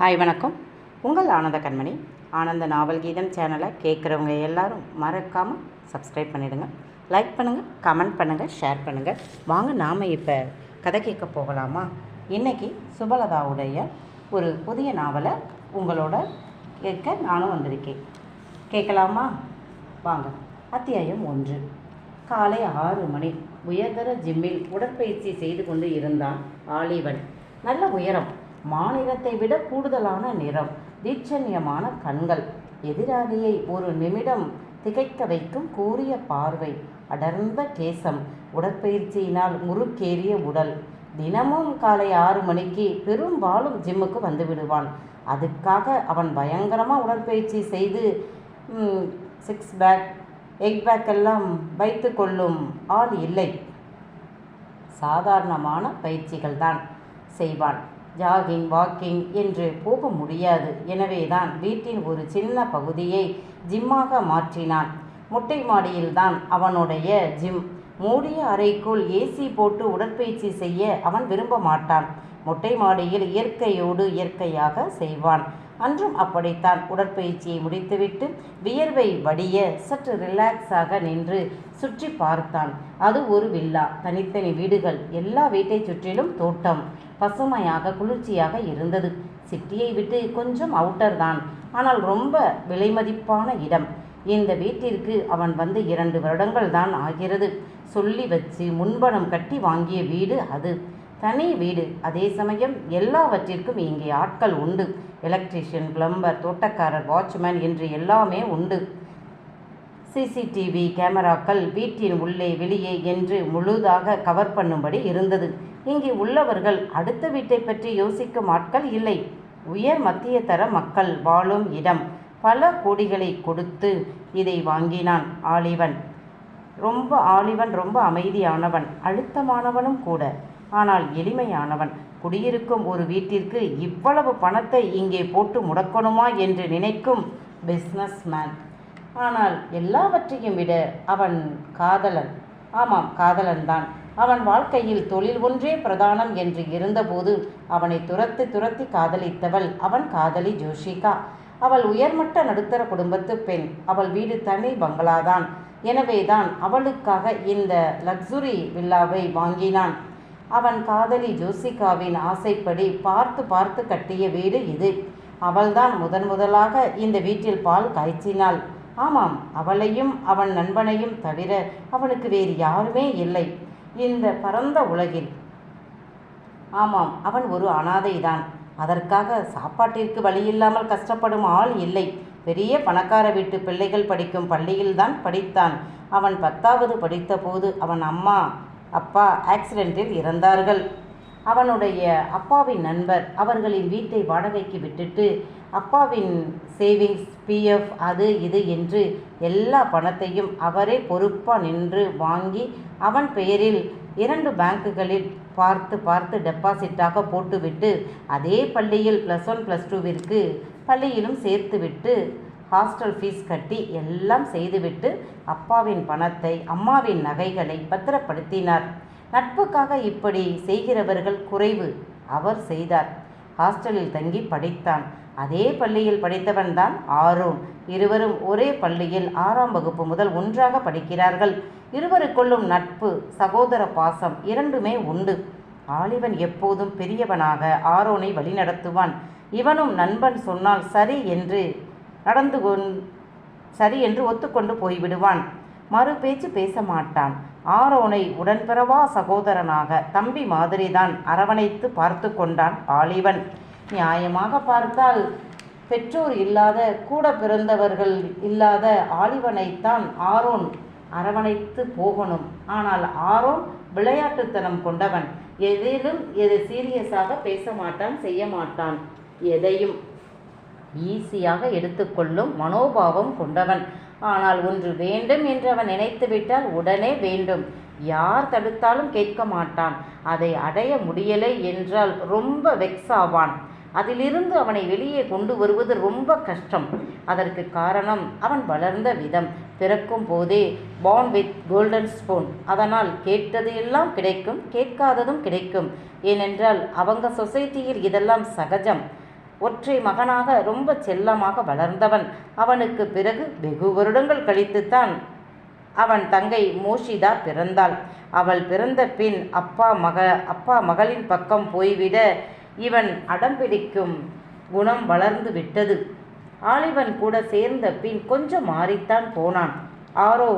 Hi வணக்கம். உங்கள் ஆனந்த கண்மணி. ஆனந்த நாவல் கீதம் சேனலை கேட்குறவங்க எல்லாரும் மறக்காமல் சப்ஸ்கிரைப் பண்ணிடுங்க. லைக் பண்ணுங்கள் கமெண்ட் பண்ணுங்கள் ஷேர் பண்ணுங்கள் வாங்க நாம் இப்போ கதை கேட்க போகலாமா? இன்றைக்கி சுபலதாவுடைய ஒரு புதிய நாவலை உங்களோட கேட்க நானும் வந்திருக்கேன். கேட்கலாமா? வாங்க. அத்தியாயம் ஒன்று. காலை ஆறு மணி. உயர்தர ஜிம்மில் உடற்பயிற்சி செய்து கொண்டு இருந்தான் ஆலிவன். நல்ல உயரம். மாநிலத்தை விட கூடுதலான நிறம் தீட்சண்யமான கண்கள். எதிராளியை ஒரு நிமிடம் திகைக்க வைக்கும் கூரிய பார்வை அடர்ந்த கேசம் உடற்பயிற்சியினால் முறுக்கேறிய உடல். தினமும் காலை ஆறு மணிக்கு பெரும்பாலும் ஜிம்முக்கு வந்து விடுவான். அதுக்காக அவன் பயங்கரமாக உடற்பயிற்சி செய்து சிக்ஸ் பேக் எக் பேக் எல்லாம் வைத்து கொள்ளும் ஆள் இல்லை. சாதாரணமான பயிற்சிகள் தான் செய்வான். ஜாகிங் வாக்கிங் என்று போக முடியாது. எனவேதான் வீட்டின் ஒரு சின்ன பகுதியை ஜிம்மாக மாற்றினான். முட்டை மாடியில்தான் அவனுடைய ஜிம். மூடிய அறைக்குள் ஏசி போட்டு உடற்பயிற்சி செய்ய அவன் விரும்ப மாட்டான். மொட்டை மாடியில் இயற்கையோடு இயற்கையாக செய்வான். அன்றும் அப்படித்தான் உடற்பயிற்சியை முடித்துவிட்டு வியர்வை வடிய சற்று ரிலாக்ஸாக நின்று சுற்றி பார்த்தான். அது ஒரு வில்லா தனித்தனி வீடுகள். எல்லா வீட்டை சுற்றிலும் தோட்டம். பசுமையாக குளிர்ச்சியாக இருந்தது. சிட்டியை விட்டு கொஞ்சம் அவுட்டர் தான். ஆனால் ரொம்ப விலைமதிப்பான இடம். இந்த வீட்டிற்கு அவன் வந்து இரண்டு வருடங்கள் தான் ஆகிறது. சொல்லி வச்சு முன்பணம் கட்டி வாங்கிய வீடு அது. தனி வீடு. அதே சமயம் எல்லாவற்றிற்கும் இங்கே ஆட்கள் உண்டு. எலக்ட்ரிஷியன் பிளம்பர் தோட்டக்காரர் வாட்ச்மேன் என்று எல்லாமே உண்டு. சிசிடிவி கேமராக்கள் வீட்டின் உள்ளே வெளியே என்று முழுதாக கவர் பண்ணும்படி இருந்தது. இங்கே உள்ளவர்கள் அடுத்த வீட்டை பற்றி யோசிக்கும் ஆட்கள் இல்லை. உயர் மத்திய தர மக்கள் வாழும் இடம். பல கோடிகளை கொடுத்து இதை வாங்கினான் ஆலிவன். ரொம்ப ஆலிவன் ரொம்ப அமைதியானவன். அழுத்தமானவனும் கூட. ஆனால் எளிமையானவன். குடியிருக்கும் ஒரு வீட்டிற்கு இவ்வளவு பணத்தை இங்கே போட்டு முடக்கணுமா என்று நினைக்கும் பிஸ்னஸ் மேன் ஆனால் எல்லாவற்றையும் விட அவன் காதலன். ஆமாம் காதலன்தான். அவன் வாழ்க்கையில் தொழில் ஒன்றே பிரதானம் என்று இருந்தபோது அவனை துரத்தி துரத்தி காதலித்தவள் அவன் காதலி ஜோஷிகா. அவள் உயர்மட்ட நடுத்தர குடும்பத்து பெண். அவள் வீடு தனி பங்களாதான். எனவேதான் அவளுக்காக இந்த லக்ஸுரி வில்லாவை வாங்கினான். அவன் காதலி ஜோசிகாவின் ஆசைப்படி பார்த்து பார்த்து கட்டிய வீடு இது. அவள்தான் முதன் முதலாக இந்த வீட்டில் பால் காய்ச்சினாள். ஆமாம் அவளையும் அவன் நண்பனையும் தவிர அவனுக்கு வேறு யாருமே இல்லை. இந்த பரந்த உலகில். ஆமாம் அவன் ஒரு அனாதைதான். அதற்காக சாப்பாட்டிற்கு வழியில்லாமல் கஷ்டப்படும் ஆள் இல்லை. பெரிய பணக்கார வீட்டு பிள்ளைகள் படிக்கும் பள்ளியில்தான் படித்தான். அவன் பத்தாவது படித்தபோது அவன் அம்மா அப்பா ஆக்சிடென்ட்டில் இறந்தார்கள். அவனுடைய அப்பாவின் நண்பர் அவர்களின் வீட்டை வாடகைக்கு விட்டுட்டு அப்பாவின் சேவிங்ஸ் பிஎஃப் அது இது என்று எல்லா பணத்தையும் அவரே பொறுப்பாக நின்று வாங்கி அவன் பெயரில் இரண்டு பேங்குகளில் பார்த்து பார்த்து டெபாசிட்டாக போட்டுவிட்டு அதே பள்ளியில் ப்ளஸ் ஒன் ப்ளஸ் டூவிற்கு பள்ளியிலும் சேர்த்துவிட்டு ஹாஸ்டல் ஃபீஸ் கட்டி எல்லாம் செய்துவிட்டு அப்பாவின் பணத்தை அம்மாவின் நகைகளை பத்திரப்படுத்தினார். நட்புக்காக இப்படி செய்கிறவர்கள் குறைவு. அவர் செய்தார். ஹாஸ்டலில் தங்கி படித்தான். அதே பள்ளியில் படித்தவன்தான் ஆரோன் இருவரும் ஒரே பள்ளியில் ஆறாம் வகுப்பு முதல் ஒன்றாக படிக்கிறார்கள். இருவருக்குள்ளும் நட்பு சகோதர பாசம் இரண்டுமே உண்டு. ஆலிவன் எப்போதும் பெரியவனாக ஆரோனை வழிநடத்துவான். இவனும் நண்பன் சொன்னால் சரி என்று நடந்து கொண் சரி என்று ஒத்துக்கொண்டு போய்விடுவான். மறு பேச்சு பேச மாட்டான். ஆரோனை உடன்பிறவா சகோதரனாக தம்பி மாதிரிதான் அரவணைத்து பார்த்து கொண்டான் ஆலிவன். நியாயமாக பார்த்தால் பெற்றோர் இல்லாத கூட பிறந்தவர்கள் இல்லாத ஆலிவனைத்தான் ஆரோன் அரவணைத்து போகணும். ஆனால் ஆரோன் விளையாட்டுத்தனம் கொண்டவன். எதிலும் எது சீரியஸாக பேச மாட்டான் செய்ய மாட்டான். எதையும் ஈஸியாக எடுத்துக்கொள்ளும் மனோபாவம் கொண்டவன். ஆனால் ஒன்று வேண்டும் என்று அவன் நினைத்துவிட்டால் உடனே வேண்டும். யார் தடுத்தாலும் கேட்க மாட்டான். அதை அடைய முடியலை என்றால் ரொம்ப வெக்ஸ் ஆவான். அதிலிருந்து அவனை வெளியே கொண்டு வருவது ரொம்ப கஷ்டம். அதற்கு காரணம் அவன் வளர்ந்த விதம். பிறக்கும் போதே பான் வித் கோல்டன் ஸ்பூன் அதனால் கேட்டது எல்லாம் கிடைக்கும் கேட்காததும் கிடைக்கும். ஏனென்றால் அவங்க சொசைட்டியில் இதெல்லாம் சகஜம். ஒற்றை மகனாக ரொம்ப செல்லமாக வளர்ந்தவன். அவனுக்கு பிறகு வெகு வருடங்கள் கழித்துத்தான் அவன் தங்கை மோஷிதா பிறந்தாள். அவள் பிறந்த பின் அப்பா மக அப்பா மகளின் பக்கம் போய்விட இவன் அடம்பிடிக்கும் குணம் வளர்ந்து விட்டது. ஆலிவன் கூட சேர்ந்த பின் கொஞ்சம் மாறித்தான் போனான். ஆரோ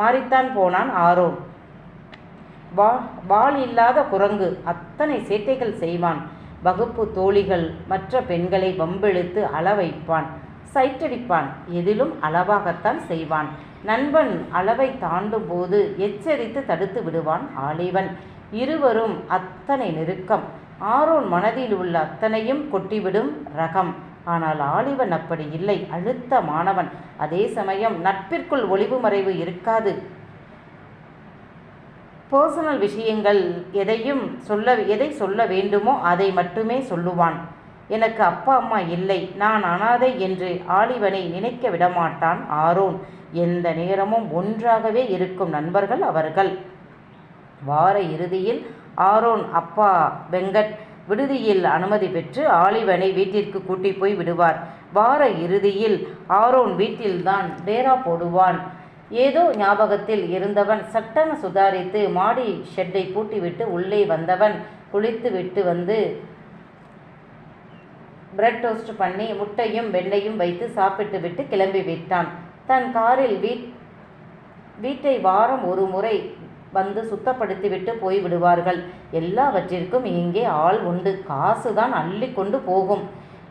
மாறித்தான் போனான் ஆரோ. வா வாள் இல்லாத குரங்கு அத்தனை சேட்டைகள் செய்வான். வகுப்பு தோழிகள் மற்ற பெண்களை வம்பிழுத்து அள வைப்பான் சைட்டடிப்பான் எதிலும் அளவாகத்தான் செய்வான். நண்பன் அளவை தாண்டும் போது எச்சரித்து தடுத்து விடுவான் ஆலிவன் இருவரும் அத்தனை நெருக்கம். ஆரோன் மனதில் உள்ள அத்தனையும் கொட்டிவிடும் ரகம். ஆனால் ஆலிவன் அப்படி இல்லை அழுத்தமானவன் அதே சமயம் நட்பிற்குள் ஒளிவு மறைவு இருக்காது. பர்சனல் விஷயங்கள் எதையும் சொல்ல எதை சொல்ல வேண்டுமோ அதை மட்டுமே சொல்லுவான். எனக்கு அப்பா அம்மா இல்லை நான் அனாதை என்று ஆலிவனை நினைக்க விடமாட்டான் ஆரோன். எந்த நேரமும் ஒன்றாகவே இருக்கும் நண்பர்கள் அவர்கள். வார இறுதியில் ஆரோன் அப்பா வெங்கட் விடுதியில் அனுமதி பெற்று ஆலிவனை வீட்டிற்கு கூட்டி போய் விடுவார். வார இறுதியில் ஆரோன் வீட்டில்தான் டேரா போடுவான். ஏதோ ஞாபகத்தில் இருந்தவன் சட்டென சுதாரித்து மாடி ஷெட்டை பூட்டிவிட்டு உள்ளே வந்தவன் குளித்து விட்டு வந்து பிரெட் டோஸ்ட் பண்ணி முட்டையும் வெண்ணையும் வைத்து சாப்பிட்டு விட்டு கிளம்பி விட்டான். தன் காரில் வீட் வீட்டை வாரம் ஒரு முறை வந்து சுத்தப்படுத்திவிட்டு போய் விடுவார்கள். எல்லாவற்றிற்கும் இங்கே ஆள் உண்டு. காசுதான் அள்ளி கொண்டு போகும்.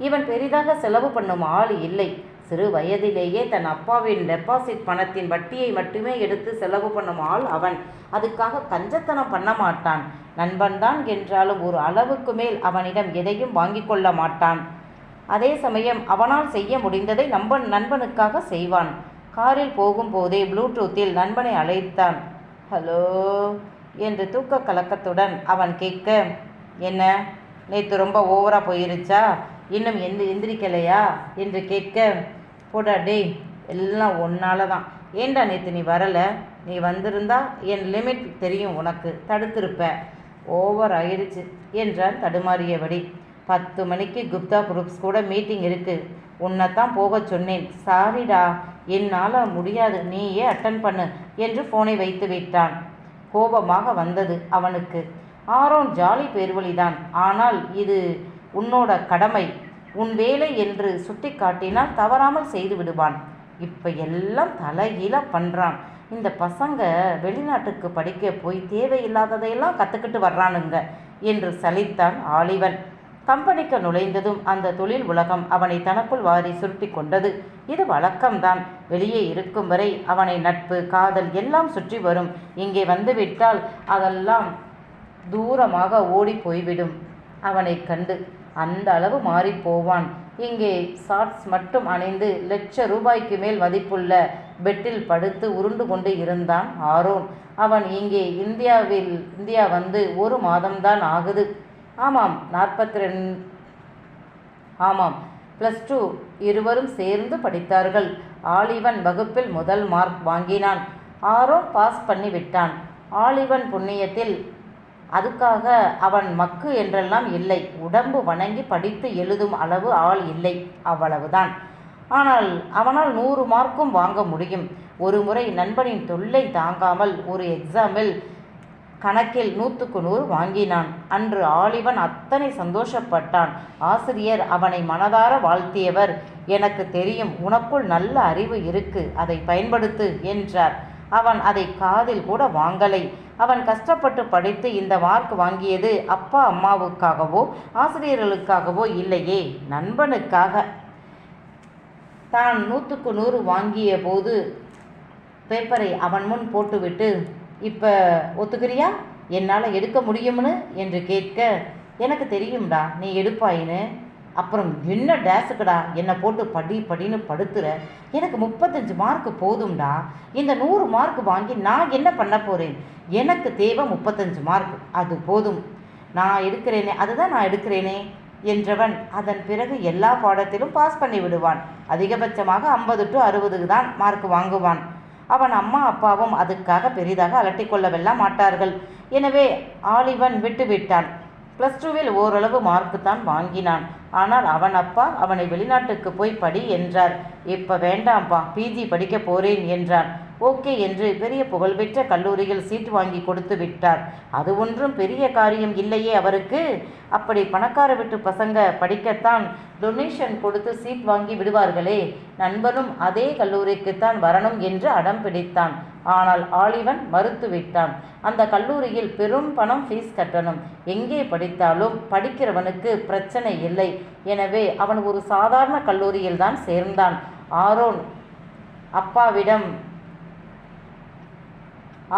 இவன் பெரிதாக செலவு பண்ணும் ஆள் இல்லை. சிறு வயதிலேயே தன் அப்பாவின் டெபாசிட் பணத்தின் வட்டியை மட்டுமே எடுத்து செலவு பண்ணும் ஆள் அவன். அதுக்காக கஞ்சத்தனம் பண்ண மாட்டான். நண்பன்தான் என்றாலும் ஒரு அளவுக்கு மேல் அவனிடம் எதையும் வாங்கிக் கொள்ள மாட்டான். அதே சமயம் அவனால் செய்ய முடிந்ததை நம்பன் நண்பனுக்காக செய்வான். காரில் போகும்போதே ப்ளூடூத்தில் நண்பனை அழைத்தான். ஹலோ என்று தூக்க கலக்கத்துடன் அவன் கேட்க என்ன? நேற்று ரொம்ப ஓவராக போயிருச்சா? இன்னும் எந்த எந்திரிக்கலையா? என்று கேட்க போடா டேய் எல்லாம் ஒன்னால தான் ஏண்டா நேற்று நீ வரலை? நீ வந்திருந்தா என் லிமிட் தெரியும் உனக்கு. தடுத்திருப்ப. ஓவர் ஆயிடுச்சு என்றான் தடுமாறியபடி. பத்து மணிக்கு குப்தா குரூப்ஸ் கூட மீட்டிங் இருக்குது உன்னைத்தான் போக சொன்னேன். சாரிடா என்னால் முடியாது. நீயே அட்டன் பண்ணு என்று ஃபோனை வைத்து விட்டான். கோபமாக வந்தது அவனுக்கு. ஆரோன் ஜாலி பேர்வழிதான். ஆனால் இது உன்னோட கடமை. உன் வேலை என்று சுட்டி காட்டினால் தவறாமல் செய்து விடுவான். இப்போ எல்லாம் தலைகீழ பண்ணுறான் இந்த பசங்க வெளிநாட்டுக்கு படிக்க போய் தேவையில்லாததையெல்லாம் கற்றுக்கிட்டு வர்றானுங்க என்று சலித்தான் ஆலிவன். கம்பெனிக்கு நுழைந்ததும் அந்த தொழில் உலகம் அவனை தனக்குள் வாரி சுருட்டி கொண்டது. இது வழக்கம்தான். வெளியே இருக்கும் வரை அவனை நட்பு காதல் எல்லாம் சுற்றி வரும். இங்கே வந்துவிட்டால் அதெல்லாம் தூரமாக ஓடி போய்விடும். அவனை கண்டு அந்த அளவு மாறிப் போவான். இங்கே ஷார்ட்ஸ் மட்டும் அணிந்து லட்ச ரூபாய்க்கு மேல் மதிப்புள்ள பெட்டில் படுத்து உருண்டு கொண்டு இருந்தான் ஆரோன். அவன் இங்கே இந்தியாவில் இந்தியா வந்து ஒரு மாதம்தான் ஆகுது. ஆமாம் நாற்பத்தி ஆமாம். ப்ளஸ் டூ இருவரும் சேர்ந்து படித்தார்கள். ஆலிவன் வகுப்பில் முதல் மார்க் வாங்கினான். ஆரோன் பாஸ் பண்ணி விட்டான் ஆலிவன் புண்ணியத்தில் அதுக்காக அவன் மக்கு என்றெல்லாம் இல்லை. உடம்பு வணங்கி படித்து எழுதும் அளவு ஆள் இல்லை. அவ்வளவுதான். ஆனால் அவனால் நூறு மார்க்கும் வாங்க முடியும். ஒரு முறை நண்பனின் தொல்லை தாங்காமல் ஒரு எக்ஸாமில் கணக்கில் நூற்றுக்கு நூறு வாங்கினான். அன்று ஆலிவன் அத்தனை சந்தோஷப்பட்டான். ஆசிரியர் அவனை மனதார வாழ்த்தியவர். எனக்கு தெரியும் உனக்குள் நல்ல அறிவு இருக்கு. அதை பயன்படுத்து என்றார். அவன் அதை காதில் கூட வாங்கலை. அவன் கஷ்டப்பட்டு படித்து இந்த மார்க் வாங்கியது அப்பா அம்மாவுக்காகவோ ஆசிரியர்களுக்காகவோ இல்லையே நண்பனுக்காக. தான் நூற்றுக்கு நூறு வாங்கிய போது பேப்பரை அவன் முன் போட்டுவிட்டு இப்போ ஒத்துக்கிறியா? என்னால் எடுக்க முடியும்னு? என்று கேட்க எனக்கு தெரியும்டா நீ எடுப்பாயின்னு. அப்புறம் என்ன டேஸுக்குடா என்னை போட்டு படி படின்னு படுத்துற? எனக்கு முப்பத்தஞ்சு மார்க் போதும்டா. இந்த நூறு மார்க் வாங்கி நான் என்ன பண்ண போகிறேன் எனக்கு தேவை முப்பத்தஞ்சு மார்க் அது போதும். நான் எடுக்கிறேனே அதுதான் நான் எடுக்கிறேனே என்றவன் அதன் பிறகு எல்லா பாடத்திலும் பாஸ் பண்ணி விடுவான். அதிகபட்சமாக ஐம்பது டு அறுபதுக்கு தான் மார்க் வாங்குவான். அவன் அம்மா அப்பாவும் அதுக்காக பெரிதாக அலட்டிக்கொள்ளவெல்லாம் மாட்டார்கள். எனவே ஆலிவன் விட்டு விட்டான். ப்ளஸ் டூவில் ஓரளவு மார்க்கு தான் வாங்கினான். ஆனால் அவன் அப்பா அவனை வெளிநாட்டுக்கு போய் படி என்றார். இப்போ வேண்டாம்ப்பா பிஜி படிக்க போறேன் என்றான். ஓகே என்று பெரிய புகழ்பெற்ற கல்லூரியில் சீட் வாங்கி கொடுத்து விட்டார். அது ஒன்றும் பெரிய காரியம் இல்லையே அவருக்கு. அப்படி பணக்கார வீட்டு பசங்க படிக்கத்தான் டொனேஷன் கொடுத்து சீட் வாங்கி விடுவார்களே. நண்பனும் அதே கல்லூரிக்குத்தான் வரணும் என்று அடம் பிடித்தான். ஆனால் ஆலிவன் மறுத்து விட்டான். அந்த கல்லூரியில் பெரும் பணம் ஃபீஸ் கட்டணும். எங்கே படித்தாலும் படிக்கிறவனுக்கு பிரச்சனை இல்லை. எனவே அவன் ஒரு சாதாரண கல்லூரியில் தான் சேர்ந்தான். ஆரோன் அப்பாவிடம்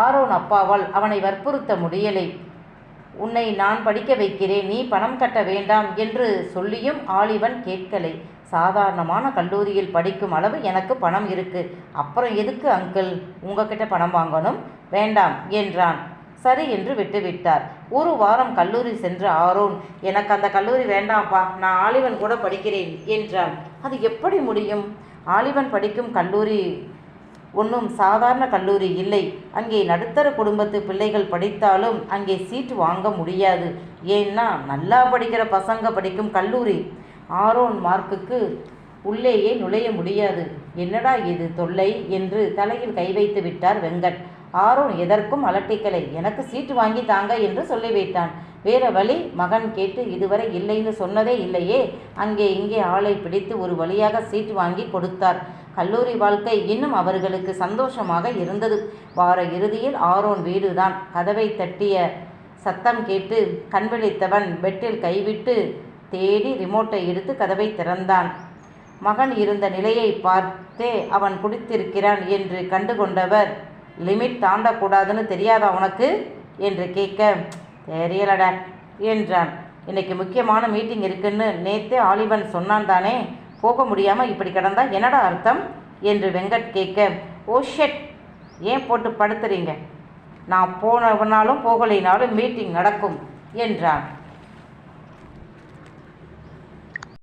ஆரோன் அப்பாவால் அவனை வற்புறுத்த முடியலை. உன்னை நான் படிக்க வைக்கிறேன். நீ பணம் கட்ட வேண்டாம் என்று சொல்லியும் ஆலிவன் கேட்கலை. சாதாரணமான கல்லூரியில் படிக்கும் அளவு எனக்கு பணம் இருக்கு. அப்புறம் எதுக்கு அங்கிள்? உங்ககிட்ட பணம் வாங்கணும்? வேண்டாம் என்றான். சரி என்று விட்டுவிட்டார். ஒரு வாரம் கல்லூரி சென்ற ஆரோன் எனக்கு அந்த கல்லூரி வேண்டாம்ப்பா. நான் ஆலிவன் கூட படிக்கிறேன் என்றான். அது எப்படி முடியும்? ஆலிவன் படிக்கும் கல்லூரி ஒன்றும் சாதாரண கல்லூரி இல்லை. அங்கே நடுத்தர குடும்பத்து பிள்ளைகள் படித்தாலும் அங்கே சீட் வாங்க முடியாது. ஏன்னா நல்லா படிக்கிற பசங்க படிக்கும் கல்லூரி ஆரோன் மார்க்குக்கு உள்ளேயே நுழைய முடியாது. என்னடா இது தொல்லை என்று தலையில் கை வைத்து விட்டார் வெங்கட். ஆரோன் எதற்கும் அலட்டிக்கலை. எனக்கு சீட்டு வாங்கி தாங்க என்று சொல்லிவிட்டான் வேற வழி? மகன் கேட்டு இதுவரை இல்லைன்னு சொன்னதே இல்லையே. அங்கே இங்கே ஆளை பிடித்து ஒரு வழியாக சீட்டு வாங்கி கொடுத்தார். கல்லூரி வாழ்க்கை இன்னும் அவர்களுக்கு சந்தோஷமாக இருந்தது. வார இறுதியில் ஆரோன் வீடுதான். கதவை தட்டிய சத்தம் கேட்டு கண்விழித்தவன் பெட்டில் கைவிட்டு தேடி ரிமோட்டை எடுத்து கதவை திறந்தான். மகன் இருந்த நிலையை பார்த்தே அவன் குடித்திருக்கிறான் என்று கண்டுகொண்டவர் லிமிட் தாண்டக்கூடாதுன்னு தெரியாதா உனக்கு? என்று கேட்க தெரியலடா என்றான். இன்னைக்கு முக்கியமான மீட்டிங் இருக்குன்னு நேத்தே ஆலிவன் சொன்னான் தானே போக முடியாமல் இப்படி கிடந்தா என்னடா அர்த்தம்? என்று வெங்கட் கேட்க ஓ ஷெட்! ஏன் போட்டு படுத்துறீங்க? நான் போனவனாலும் போகலைனாலும் மீட்டிங் நடக்கும் என்றான்.